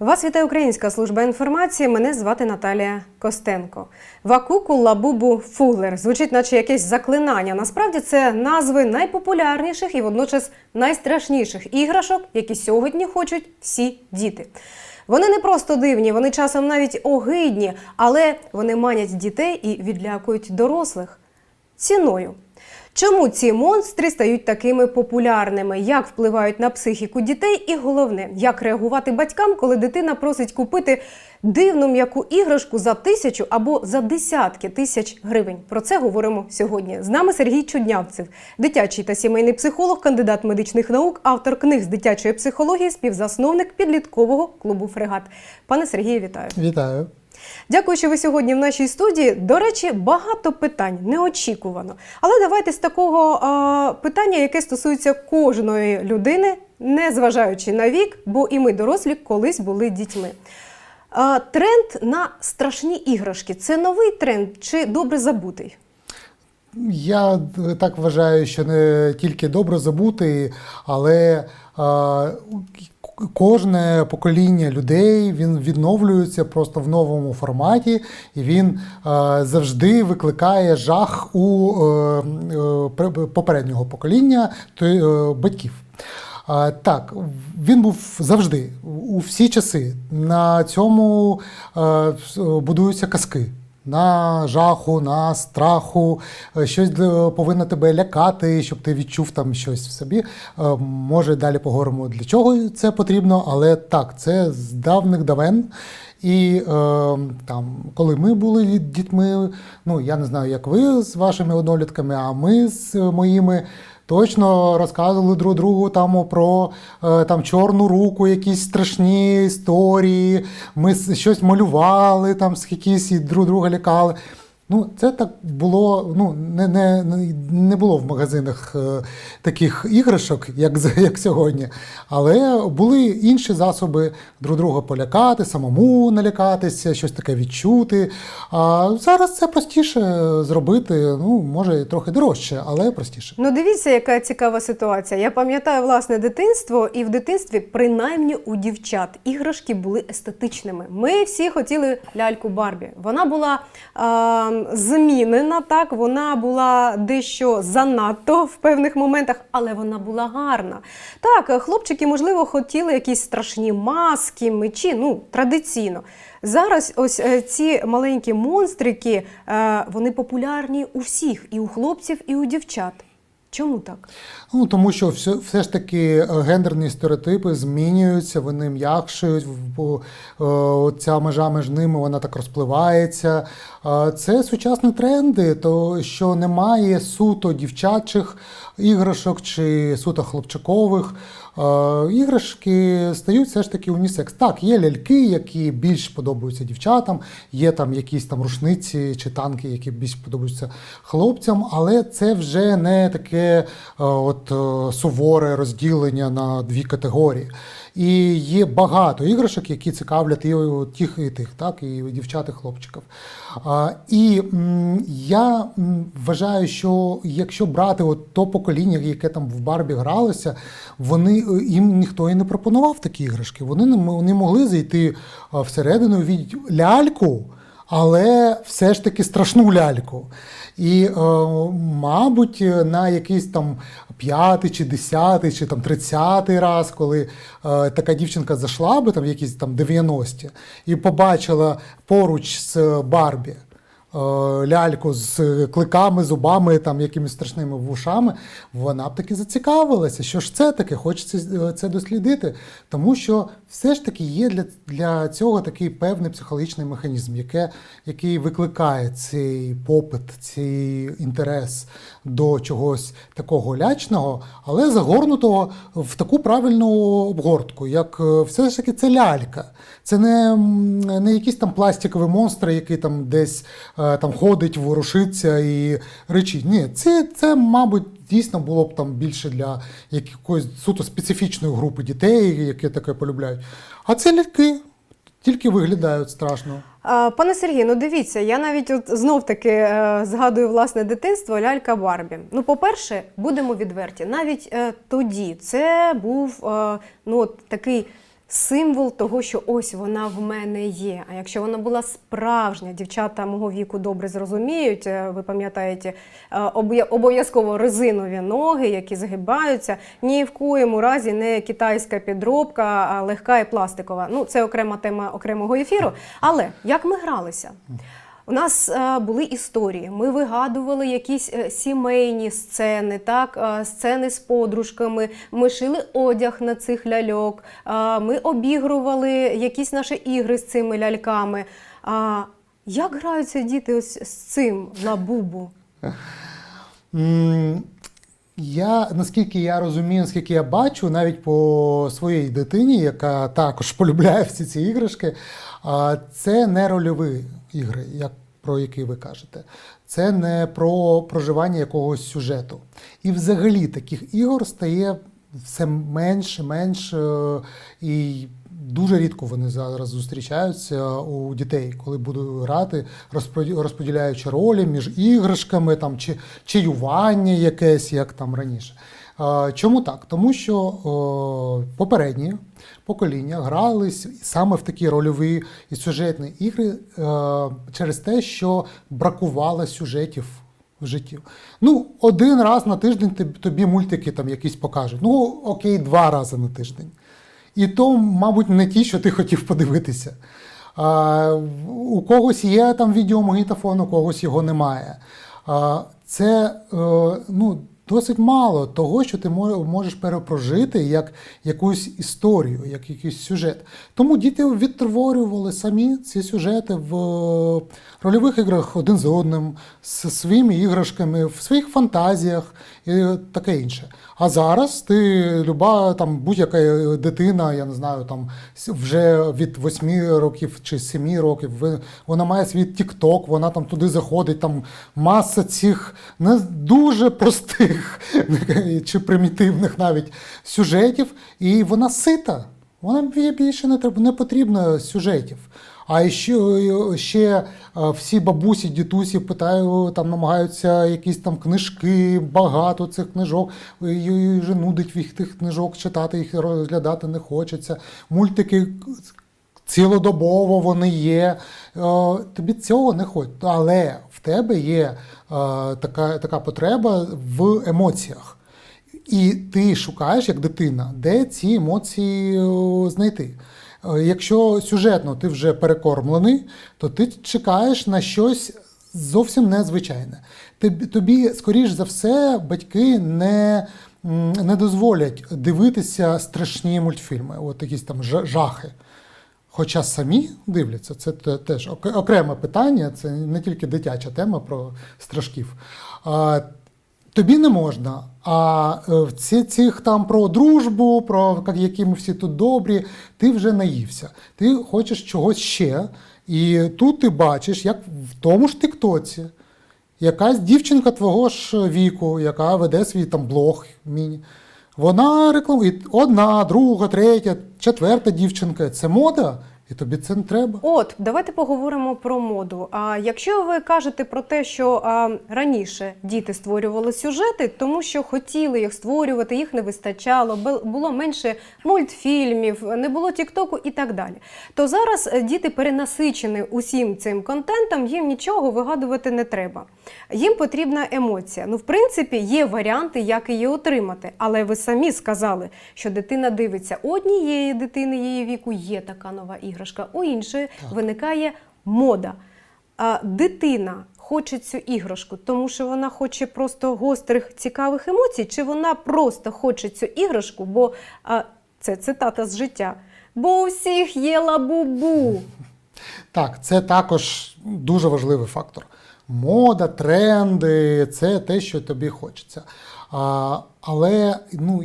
Вас вітає Українська служба інформації. Мене звати Наталія Костенко. Вакуку Лабубу Фуглер звучить, наче якесь заклинання. Насправді це назви найпопулярніших і водночас найстрашніших іграшок, які сьогодні хочуть всі діти. Вони не просто дивні, вони часом навіть огидні, але вони манять дітей і відлякують дорослих ціною. Чому ці монстри стають такими популярними? Як впливають на психіку дітей? І головне, як реагувати батькам, коли дитина просить купити дивну м'яку іграшку за тисячу або за десятки тисяч гривень? Про це говоримо сьогодні. З нами Сергій Чуднявцев, дитячий та сімейний психолог, кандидат медичних наук, автор книг з дитячої психології, співзасновник підліткового клубу Фрегат. Пане Сергію, вітаю. Вітаю. Дякую, що ви сьогодні в нашій студії. До речі, багато питань неочікувано. Але давайте з такого а, питання, яке стосується кожної людини, не зважаючи на вік, бо і ми, дорослі, колись були дітьми. А, тренд на страшні іграшки це новий тренд чи добре забутий? Я е, так вважаю, що не тільки добре забути, але к- кожне покоління людей він відновлюється просто в новому форматі, і він а, завжди викликає жах у е, е, попереднього покоління то, е, батьків. А, Так, він був завжди у всі часи. На цьому е, будуються казки. На жаху, на страху, е, щось повинно тебе лякати, щоб ти відчув там щось в собі. Е, Може, далі поговоримо, для чого це потрібно, але так, це з давних давен. І е, там, коли ми були дітьми, ну я не знаю, як ви з вашими однолітками, а ми з моїми. Точно розказували друг другу там про е, там чорну руку, якісь страшні історії. Ми щось малювали, там якісь і друг друга лякали. Ну, це так було. Ну не, не, не- було в магазинах е, таких іграшок, як, як сьогодні. Але були інші засоби друг друга полякати, самому налякатися, щось таке відчути. А зараз це простіше зробити. Ну, може, трохи дорожче, але простіше. Ну, дивіться, яка цікава ситуація. Я пам'ятаю власне дитинство, і в дитинстві, принаймні у дівчат, іграшки були естетичними. Ми всі хотіли ляльку Барбі. Вона була а, змінена, так вона була дещо занадто в певних моментах, але вона була гарна. Так, хлопчики, можливо, хотіли якісь страшні маски, мечі, ну традиційно. Зараз ось е, ці маленькі монстрики, е, вони популярні у всіх, і у хлопців, і у дівчат. Чому так? Ну, тому що все, все ж таки е, гендерні стереотипи змінюються, вони м'якшують, е, ця межа між ними вона так розпливається. Це сучасні тренди, то що немає суто дівчачих іграшок чи суто хлопчакових. Е, Іграшки стають все ж таки унісекс. Так, є ляльки, які більш подобаються дівчатам, є там якісь там рушниці чи танки, які більш подобаються хлопцям, але це вже не таке е, от, е, суворе розділення на дві категорії. І є багато іграшок, які цікавлять і тих, і тих, так, і дівчат, і хлопчиків. А, і м, я вважаю, що якщо брати от то покоління, яке там в Барбі гралося, вони е, їм ніхто і не пропонував такі іграшки. Вони не вони могли зайти всередину, від ляльку, але все ж таки страшну ляльку. І, е, мабуть, на якийсь там п'ятий чи десятий, чи там тридцятий раз, коли е, така дівчинка зайшла би там в якісь там 90-ті і побачила поруч з Барбі. е, Ляльку з кликами, зубами, там якимись страшними вушами, вона б таки зацікавилася. Що ж це таке? Хочеться це дослідити, тому що все ж таки є для, для цього такий певний психологічний механізм, яке, який викликає цей попит, цей інтерес до чогось такого лячного, але загорнутого в таку правильну обгортку, як е, все ж таки це лялька. Це не, не якийсь там пластиковий монстр, який там десь е, там ходить, ворушиться і речить. Ні, це, це, мабуть, дійсно було б там більше для якоїсь суто специфічної групи дітей, які таке полюбляють. А це ляльки тільки виглядають страшно. Пане Сергію, ну дивіться, я навіть от знов таки е, згадую власне дитинство лялька Барбі. Ну, по-перше, будемо відверті, навіть е, тоді це був е, ну, от такий символ того, що ось вона в мене є. А якщо вона була справжня, дівчата мого віку добре зрозуміють. е, Ви пам'ятаєте, е, обов'язково резинові ноги, які згибаються. Ні в коєму разі не китайська підробка, а легка і пластикова. Ну, це окрема тема окремого ефіру. Але як ми гралися? У нас е, були історії. Ми вигадували якісь е, сімейні сцени, так, е, сцени з подружками. Ми шили одяг на цих ляльок. ми обігрували якісь наші ігри з цими ляльками. Як граються діти ось з цим лабубу? М, Я, наскільки я розумію, наскільки я бачу, навіть по своїй дитині, яка також полюбляє всі ці іграшки, це не рольові ігри, як про які ви кажете. Це не про проживання якогось сюжету. І взагалі таких ігор стає все менше, менше, і дуже рідко вони зараз зустрічаються у дітей, коли будуть грати, розподіляючи ролі між іграшками, там, чи чаювання якесь, як там раніше. Чому так? Тому що попередні покоління грались саме в такі рольові і сюжетні ігри е, через те, що бракувало сюжетів в житті. Ну, один раз на тиждень тоб- тобі мультики там якісь покажуть. Ну, окей, два рази на тиждень. І то, мабуть, не ті, що ти хотів подивитися. У когось є там відеомагнітофон, у когось його немає. Це е, ну, досить мало того, що ти мо- можеш перепрожити як якусь історію, як якийсь сюжет. Тому діти відтворювали самі ці сюжети в е, рольових іграх один з одним, з своїми іграшками, в своїх фантазіях і таке інше. А зараз ти люба там будь-яка дитина, я не знаю, там вже від 8 років чи 7 років, вона має свій TikTok, вона там туди заходить, там маса цих не дуже простих чи примітивних навіть сюжетів, і вона сита. Вона більше не треба, не потрібно сюжетів. А ще, ще е, всі бабусі, дідусі питаю, там намагаються якісь там книжки, багато цих книжок. Її вже нудить їх тих книжок читати, їх розглядати не хочеться. Мультики цілодобово вони є. Е, Тобі цього не хочеться. Але в тебе є е, така, така потреба в емоціях. І ти шукаєш як дитина, де ці емоції знайти. Е, Якщо сюжетно ти вже перекормлений, то ти чекаєш на щось зовсім незвичайне. Тобі, скоріш за все, батьки не, не дозволять дивитися страшні мультфільми, от якісь там жахи. Хоча самі дивляться, це теж окреме питання, це не тільки дитяча тема про страшків. Тобі не можна. А е, в ці, цих там про дружбу, про які ми всі тут добрі, ти вже наївся. Ти хочеш чогось ще. І тут ти бачиш, як в тому ж Тиктоці, якась дівчинка твого ж віку, яка веде свій там блог міні. Вона рекламує одна, друга, третя, четверта дівчинка. Це мода, і тобі це не треба. От, давайте поговоримо про моду. А якщо ви кажете про те, що а, раніше діти створювали сюжети, тому що хотіли їх створювати, їх не вистачало, бу- було менше мультфільмів, не було тіктоку і так далі. То зараз е, діти перенасичені усім цим контентом, їм нічого вигадувати не треба. Їм потрібна емоція. Ну, в принципі, є варіанти, як її отримати. Але ви самі сказали, що дитина дивиться однієї дитини її віку є така нова іграшка, у іншої виникає мода. А дитина хоче цю іграшку, тому що вона хоче просто гострих цікавих емоцій, чи вона просто хоче цю іграшку, бо а, це цитата з життя. Бо у всіх є лабубу. Так, це також дуже важливий фактор. Мода, тренди це те, що тобі хочеться. А, але ну,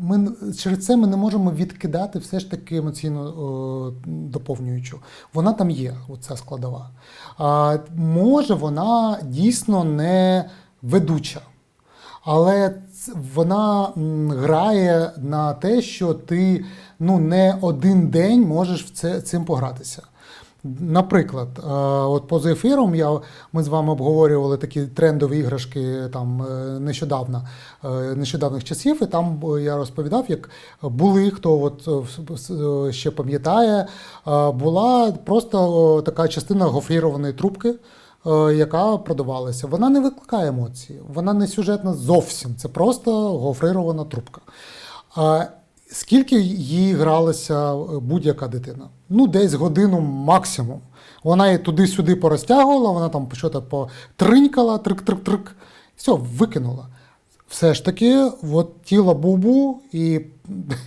ми, через це ми не можемо відкидати все ж таки емоційно доповнюючу. Вона там є, оця складова. А, може, вона дійсно не ведуча. Але вона грає на те, що ти ну, не один день можеш в це, цим погратися. Наприклад, е, от поза ефіром я, ми з вами обговорювали такі трендові іграшки там е, нещодавно, е, нещодавних часів, і там я розповідав, як були, хто от ще пам'ятає, була просто така частина гофрірованої трубки. Яка продавалася, вона не викликає емоції, вона не сюжетна зовсім. Це просто гофрирована трубка. Скільки їй гралася е, будь-яка дитина? Ну, десь годину максимум. Вона її туди-сюди порозтягувала, вона там щось потринькала, трик-трик-трик, все, викинула. Все ж таки, от тіло бубу і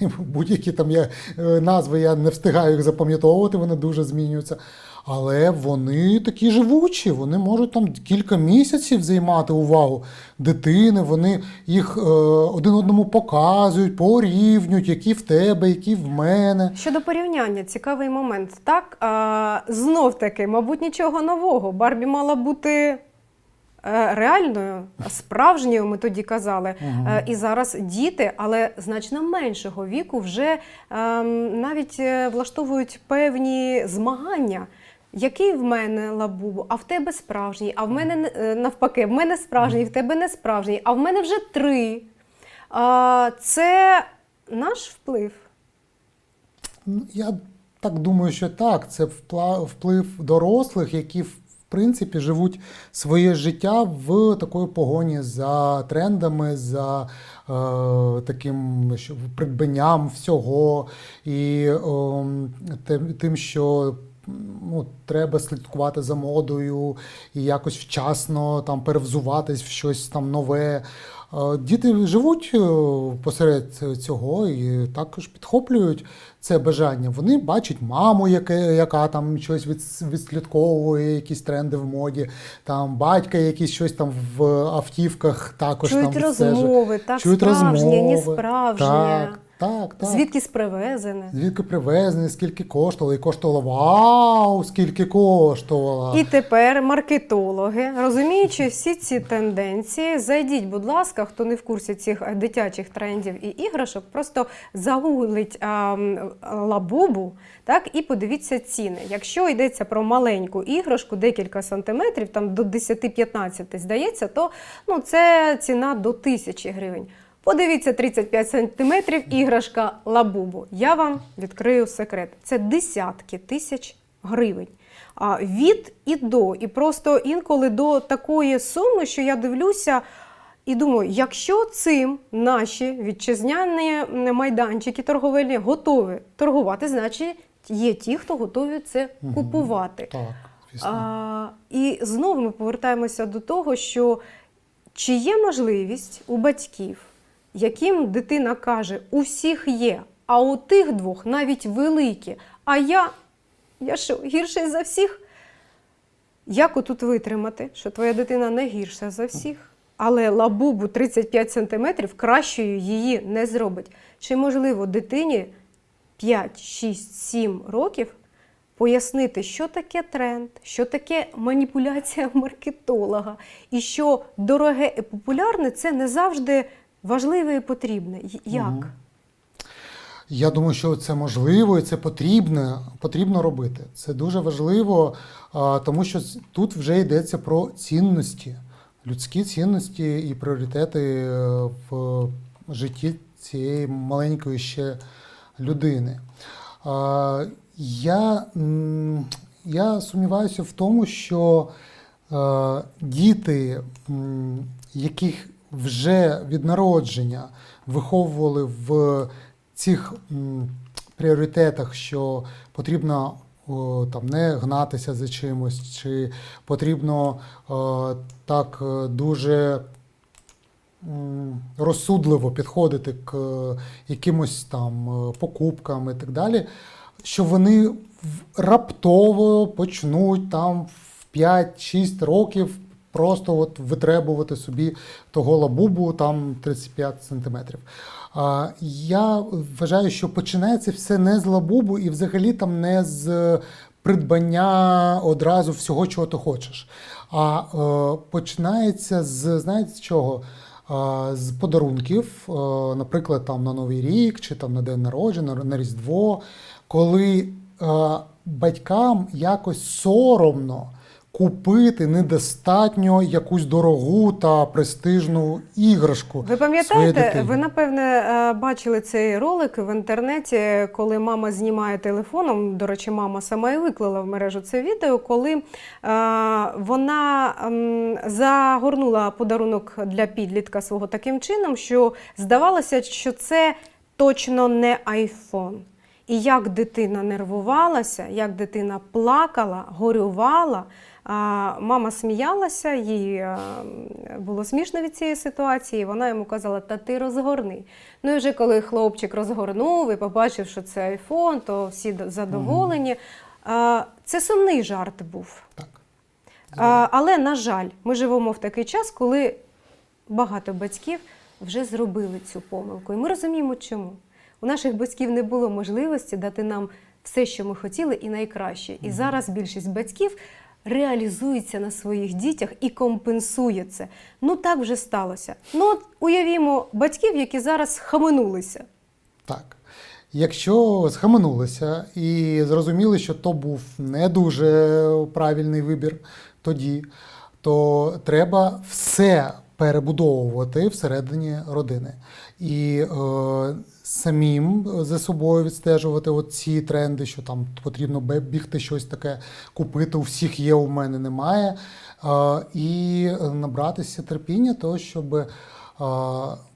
будь-які там є е, назви, я не встигаю їх запам'ятовувати, вони дуже змінюються. Але вони такі живучі, вони можуть там кілька місяців займати увагу дитини, вони їх е, один одному показують, порівнюють, які в тебе, які в мене. Щодо порівняння, цікавий момент. Так, а, знов таки, мабуть, нічого нового. Барбі мала бути е, реальною, справжньою, ми тоді казали. Е, І зараз діти, але значно меншого віку, вже ем, навіть е, влаштовують певні змагання. Який в мене лабубу, а в тебе справжній, а в мене е, навпаки, в мене справжній, в тебе не справжній, а в мене вже три. А, Це наш вплив. Ну, Я так думаю, що так. Це вплив дорослих, які в принципі живуть своє життя в такої погоні за трендами, за е, таким придбанням всього і тим, тим, що. Ну, треба слідкувати за модою і якось вчасно там перевзуватись в щось там нове. Е, Діти живуть е, посеред цього і також підхоплюють це бажання. Вони бачать маму, яке, яка там щось відслідковує, якісь тренди в моді, там батька, якийсь щось там в автівках також Чують там розмови, так Чують справжнє, розмови. справжнє. Так, так, так. Звідкись привезене. Звідки привезені, скільки коштувало, і коштувало вау, скільки коштувало. І тепер маркетологи, розуміючи всі ці тенденції, зайдіть, будь ласка, хто не в курсі цих е, дитячих трендів і іграшок, просто загуглить а, лабубу, так і подивіться ціни. Якщо йдеться про маленьку іграшку, декілька сантиметрів, там до 10-15, здається, то ну, це ціна до тисячі гривень. Подивіться 35 сантиметрів іграшка лабубу. Я вам відкрию секрет. Це десятки тисяч гривень. А від і до. І просто інколи до такої суми, що я дивлюся і думаю, якщо цим наші вітчизняні майданчики торговельні готові торгувати, значить є ті, хто готові це купувати. Так, звісно. А, і знову ми повертаємося до того, що чи є можливість у батьків, яким дитина каже, у всіх є, а у тих двох навіть великі, а я, я що, гірший за всіх? Як отут витримати, що твоя дитина не гірша за всіх, але лабубу 35 см кращою її не зробить? Чи можливо дитині 5, 6, 7 років пояснити, що таке тренд, що таке маніпуляція маркетолога, і що дороге і популярне це не завжди важливе і потрібне. Як? Я думаю, що це можливо і це потрібно, потрібно робити. Це дуже важливо, тому що тут вже йдеться про цінності, людські цінності і пріоритети е, в житті цієї маленької ще людини. Я, я сумніваюся в тому, що е, діти, яких вже від народження виховували в цих пріоритетах, що потрібно там, не гнатися за чимось, чи потрібно е, так е, дуже розсудливо підходити к е, якимось там покупкам і так далі, що вони раптово почнуть там в 5-6 років просто от витребувати собі того лабубу там 35 сантиметрів. Я вважаю, що починається все не з лабубу і взагалі там не з придбання одразу всього, чого ти хочеш. А е, починається з знаєте з чого? З подарунків, е, наприклад, там на Новий рік чи там на день народження, на Різдво, коли е, батькам якось соромно купити недостатньо якусь дорогу та престижну іграшку. Ви пам'ятаєте, ви напевне е, бачили цей ролик в інтернеті, коли мама знімає телефоном. До речі, мама сама і виклала в мережу це відео, коли е, вона загорнула подарунок для підлітка свого таким чином, що здавалося, що це точно не айфон. І як дитина нервувалася, як дитина плакала, горювала. Мама сміялася, їй е, було смішно від цієї ситуації. Вона йому казала: Та ти розгорни. Ну і вже коли хлопчик розгорнув і побачив, що це айфон, то всі задоволені. Це сумний жарт був. Так. Але, на жаль, ми живемо в такий час, коли багато батьків вже зробили цю помилку. І ми розуміємо, чому. У наших батьків не було можливості дати нам все, що ми хотіли, і найкраще. І зараз більшість батьків реалізується на своїх дітях і компенсує це. Ну так вже сталося. Ну, от уявімо батьків, які зараз схаменулися. Так. Якщо схаменулися і зрозуміли, що то був не дуже правильний вибір тоді, то треба все перебудовувати всередині родини. І е, самим за собою відстежувати ці тренди, що там потрібно бігти щось таке купити, у всіх є, у мене немає. Е, і набратися терпіння, того, щоб е,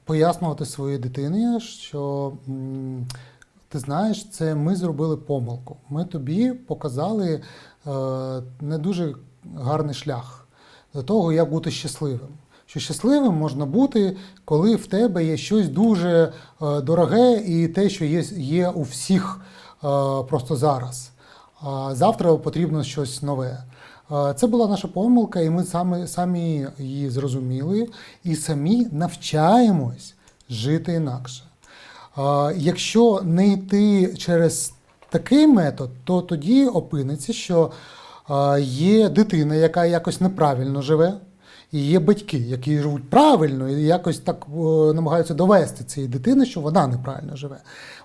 пояснювати своїй дитині, що ти знаєш, це ми зробили помилку. Ми тобі показали е, не дуже гарний шлях до того, як бути щасливим. Що щасливим можна бути, коли в тебе є щось дуже е, дороге і те, що є, є у всіх е, просто зараз. А завтра потрібно щось нове. Е, Це була наша помилка, і ми самі, самі її зрозуміли і самі навчаємось жити інакше. Якщо не йти через такий метод, то тоді опиниться, що є дитина, яка якось неправильно живе, і є батьки, які живуть правильно і якось так намагаються довести цієї дитини, що вона неправильно живе.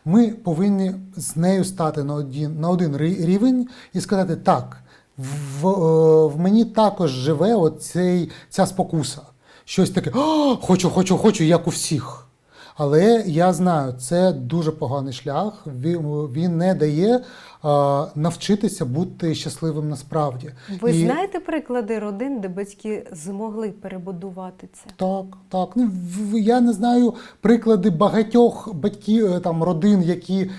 Ми повинні з нею стати на один, на один рівень і сказати: так, в, в мені також живе оцей, ця спокуса. Щось таке, хочу, хочу, хочу, як у всіх. Але я знаю, це дуже поганий шлях. Він, він не дає навчитися бути щасливим насправді. Ви І- знаєте приклади родин, де батьки змогли перебудувати це? Так, так. Ну, я не знаю приклади багатьох батьків е, там родин, які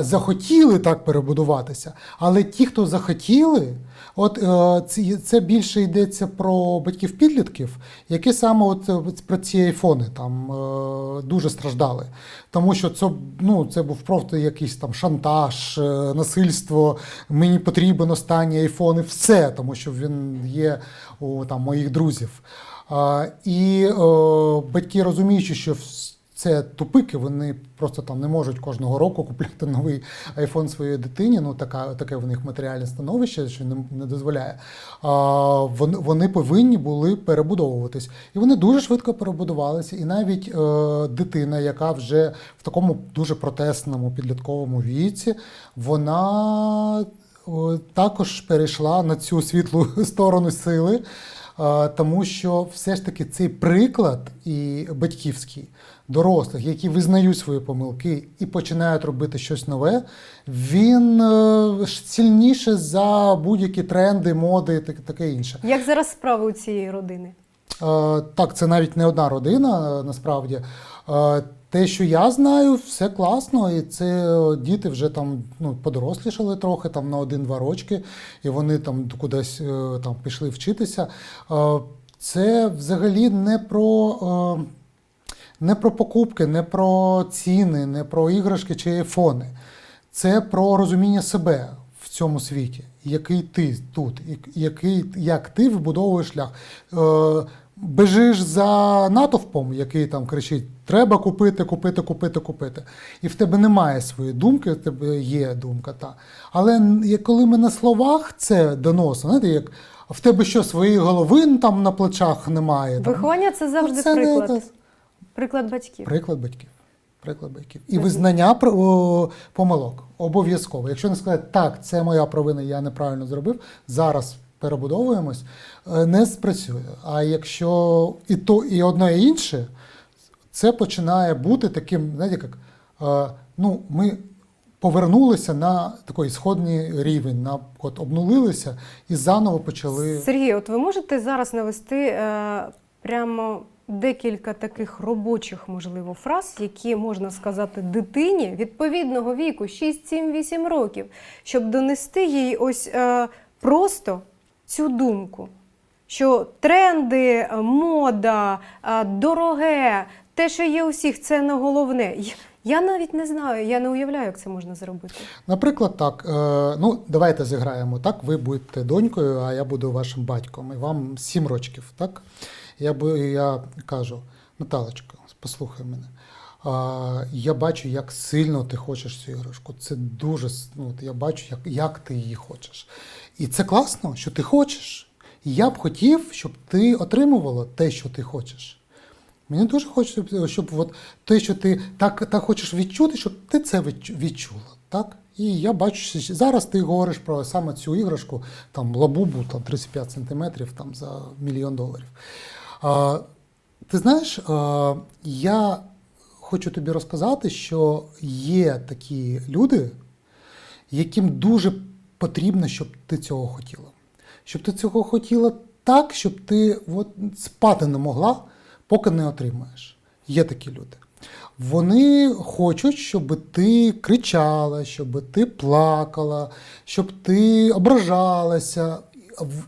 захотіли так перебудуватися. Але ті, хто захотіли, от е, це, більше йдеться про батьків підлітків, які саме от, е, про ці айфони там е, дуже страждали. Тому що це, ну, це був просто якийсь там шантаж, насильство. Мені потрібен останній айфон і все, тому що він є у там, моїх друзів. І батьки розуміючи, що це тупики, вони просто там не можуть кожного року купляти новий айфон своїй дитині. Ну така таке в них матеріальне становище, що не, не дозволяє. А, вони, вони повинні були перебудовуватись, і вони дуже швидко перебудувалися. І навіть е, дитина, яка вже в такому дуже протестному підлітковому віці, вона також перейшла на цю світлу сторону сили. Тому що все ж таки цей приклад і батьківський дорослих, які визнають свої помилки і починають робити щось нове, він е, сильніше за будь-які тренди, моди і таке- інше. Як зараз справи у цієї родини? Е, Так, це навіть не одна родина, е, насправді. Те, що я знаю, все класно, і це діти вже там ну, подорослішали трохи, там на один-два рочки, і вони там кудись там пішли вчитися. Це взагалі не про, не про покупки, не про ціни, не про іграшки чи айфони. Це про розуміння себе в цьому світі, який ти тут, який, як ти вибудовуєш шлях. Е, бежиш за натовпом, який там кричить: треба купити, купити, купити, купити. І в тебе немає своєї думки, в тебе є думка. Та. Але коли ми на словах це доносимо, знаєте, як в тебе що, своєї голови там на плечах немає. Виховання це завжди Це приклад. те. Приклад батьків. Приклад батьків. приклад батьків. І визнання помилок обов'язково. Якщо не сказати, так, це моя провина, я неправильно зробив, зараз перебудовуємось, е, не спрацює. А якщо і то, і одне, і інше, це починає бути таким, знаєте, як е, ну, ми повернулися на такий сходний рівень, на от обнулилися і заново почали. Сергій, от ви можете зараз навести е, прямо декілька таких робочих, можливо, фраз, які можна сказати дитині відповідного віку 6, 7, 8 років, щоб донести їй ось е, просто цю думку. Що тренди, е, мода, е, дороге, те, що є у всіх, це не головне. Я- Я навіть не знаю, я не уявляю, як це можна зробити. Наприклад, так, е, ну давайте зіграємо так. Ви будете донькою, а я буду вашим батьком. І вам сім рочків, так? Я я кажу, Наталочка, послухай мене. А, я бачу, як сильно ти хочеш цю іграшку. Це дуже ну, я бачу, як, як ти її хочеш. І це класно, що ти хочеш. Я б хотів, щоб ти отримувала те, що ти хочеш. Мені дуже хочеться, щоб от те, що ти так, так хочеш відчути, щоб ти це відчула. Так? І я бачу, що зараз ти говориш про саме цю іграшку, там лабубу там 35 сантиметрів там, за мільйон доларів. Ти знаєш, я хочу тобі розказати, що є такі люди, яким дуже потрібно, щоб ти цього хотіла. Щоб ти цього хотіла так, щоб ти от, спати не могла, поки не отримаєш. Є такі люди. Вони хочуть, щоб ти кричала, щоб ти плакала, щоб ти ображалася.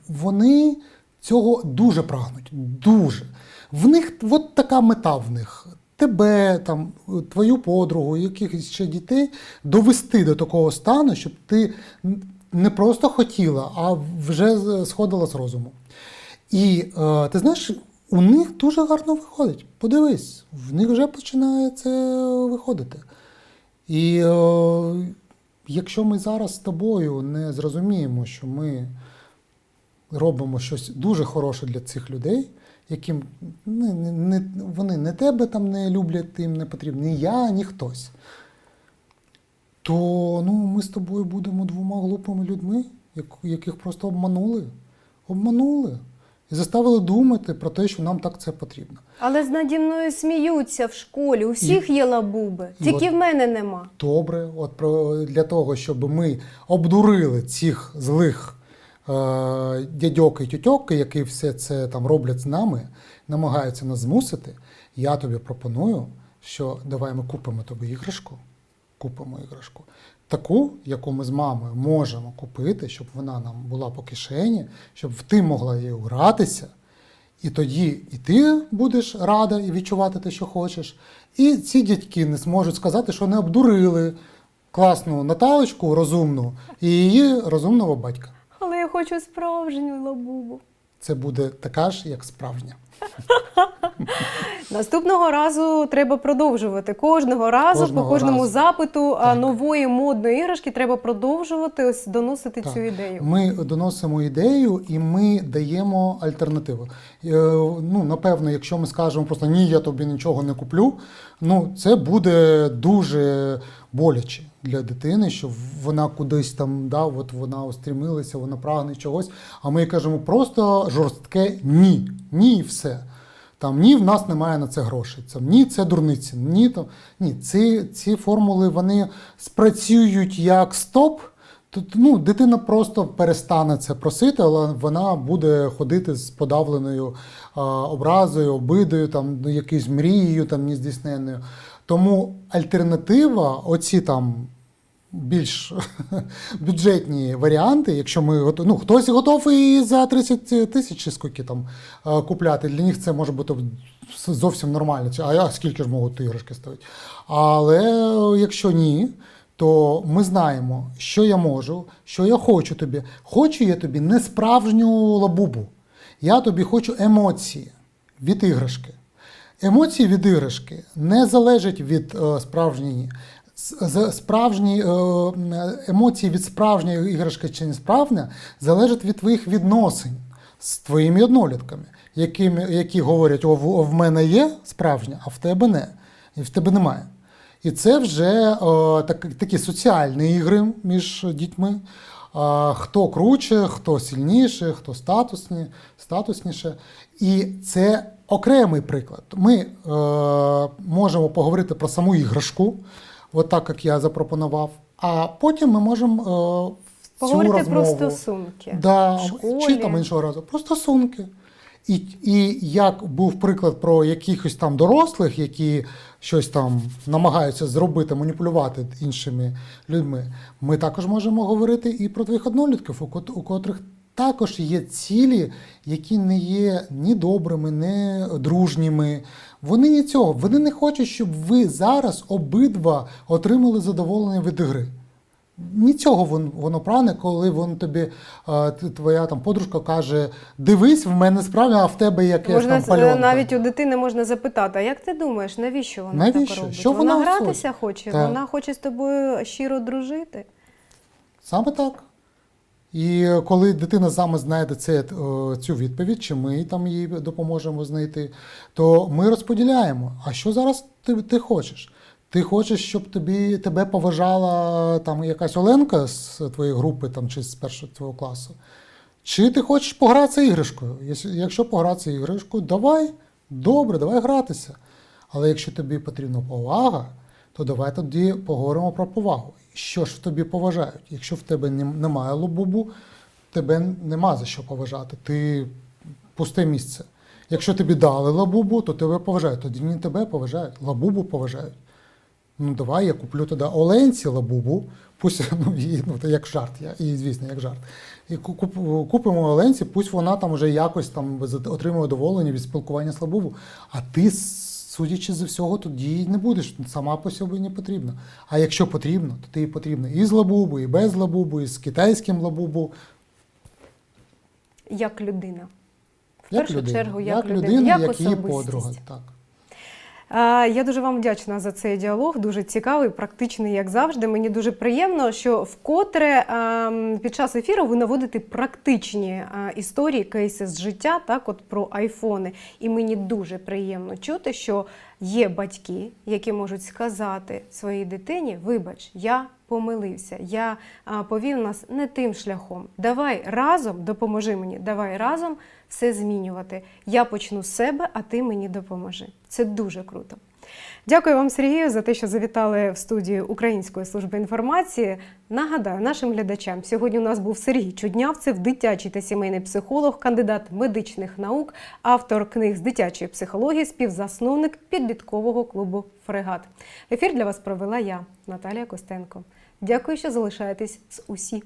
Вони цього дуже прагнуть. Дуже. В них от така мета в них. Тебе, там, твою подругу, якихось ще дітей довести до такого стану, щоб ти не просто хотіла, а вже сходила з розуму. І е, ти знаєш, у них дуже гарно виходить. Подивись, в них вже починає це виходити. І е, якщо ми зараз з тобою не зрозуміємо, що ми робимо щось дуже хороше для цих людей, яким не, не, вони не тебе там не люблять, їм не потрібно, ні я, ні хтось, то ну, ми з тобою будемо двома глупими людьми, яких просто обманули. Обманули. І заставили думати про те, що нам так це потрібно. Але з наді мною сміються в школі. У всіх є лабуби, і тільки от- в мене нема. Добре, от про, для того, щоб ми обдурили цих злих е, дядьок і тютьок, які все це там роблять з нами, намагаються нас змусити, я тобі пропоную, що давай ми купимо тобі іграшку. Купимо іграшку. Таку, яку ми з мамою можемо купити, щоб вона нам була по кишені, щоб ти могла її гратися. І тоді і ти будеш рада і відчувати те, що хочеш. І ці дядьки не зможуть сказати, що не обдурили класну Наталочку розумну і її розумного батька. Хочу справжню лабубу. Це буде така ж, як справжня. Наступного разу треба продовжувати. Кожного разу, Кожного по кожному разу. запиту Так. нової модної іграшки треба продовжувати ось доносити Так. цю ідею. Ми доносимо ідею і ми даємо альтернативу. Е, Ну, напевно, якщо ми скажемо просто ні, я тобі нічого не куплю, ну це буде дуже боляче для дитини, що вона кудись там да, от вона устремилася, вона прагне чогось. А ми кажемо просто жорстке ні. Ні, і все. Там ні, в нас немає на це грошей. Це ні, це дурниці. Ні, то ні, ці, ці формули вони спрацюють як стоп. Тут ну, дитина просто перестане це просити, але вона буде ходити з подавленою а, образою, обидою, там ну, якоюсь мрією там нездійсненною. Тому альтернатива, оці там більш бюджетні варіанти, якщо ми готові, ну хтось готовий за 30 тисяч скільки там е, купляти. Для них це може бути зовсім нормально. А я скільки ж можуть іграшки ставити? Але якщо ні, то ми знаємо, що я можу, що я хочу тобі. Хочу я тобі не справжню лабубу. Я тобі хочу емоції від іграшки. Емоції від іграшки не залежать від е, справжньої. Справжні е, емоції від справжньої іграшки чи не справжня залежать від твоїх відносин з твоїми однолітками, які, які говорять, о, в, мене є справжня, а в тебе не. І в тебе немає. І це вже о, так, такі соціальні ігри між дітьми. Хто круче, хто сильніше, хто статусні, статусніше. І це окремий приклад. Ми е, можемо поговорити про саму іграшку, от так як я запропонував. А потім ми можемо е, в цю Поговорити про стосунки. Да, школі. чи там іншого разу, про стосунки. І, і як був приклад про якихось там дорослих, які щось там намагаються зробити, маніпулювати іншими людьми, ми також можемо говорити і про твоїх однолітків, у котрих також є цілі, які не є ні добрими, ні дружніми. Вони ні цього. Вони не хочуть, щоб ви зараз обидва отримали задоволення від ігри. Ні цього вон- воно прагне, коли вон тобі е, твоя там подружка каже: дивись, в мене справа, а в тебе якесь Можна там пальонка. навіть у дитини можна запитати, а як ти думаєш, навіщо вона так робить? Що вона, вона гратися хоче, Так. вона хоче з тобою щиро дружити. Саме так. І коли дитина саме знайде це, е, цю відповідь, чи ми там їй допоможемо знайти, то ми розподіляємо. А що зараз ти, ти хочеш? Ти хочеш, щоб тобі тебе поважала там якась Оленка з твоєї групи там, чи з першого твого класу? Чи ти хочеш погратися іграшкою? Якщо- Якщо погратися іграшкою, давай, добре, давай гратися. Але якщо тобі потрібна повага, то давай тоді поговоримо про повагу. Що ж в тобі поважають? Якщо в тебе немає лобубу, тебе нема за що поважати. Ти пусте місце. Якщо тобі дали лабубу, то тебе поважають. Тоді не тебе поважають, лабубу поважають. Ну давай я куплю тоді Оленці лабубу, пусть ну, і, ну, як жарт, я, і звісно, як жарт. І куп- купимо Оленці, пусть вона там вже якось там отримує задоволення від спілкування з лабубу. А ти, судячи з всього, тоді й не будеш. Сама по собі не потрібна. А якщо потрібно, то ти потрібно і з лабубу, і без лабубу, і з китайським лабубу. Як людина. В Як першу людина, чергу, як, як людина, людина, як, як її подруга. Так. Я дуже вам вдячна за цей діалог, дуже цікавий, практичний, як завжди. Мені дуже приємно, що вкотре ем, під час ефіру ви наводите практичні е, історії, кейси з життя, так, от про айфони. І мені дуже приємно чути, що є батьки, які можуть сказати своїй дитині: вибач, я помилився, я повів нас не тим шляхом. Давай разом допоможи мені, давай разом все змінювати. Я почну з себе, а ти мені допоможи. Це дуже круто. Дякую вам, Сергію, за те, що завітали в студію Української служби інформації. Нагадаю нашим глядачам, сьогодні у нас був Сергій Чуднявцев, дитячий та сімейний психолог, кандидат медичних наук, автор книг з дитячої психології, співзасновник підліткового клубу Фрегат. Ефір для вас провела я, Наталія Костенко. Дякую, що залишаєтесь з усі.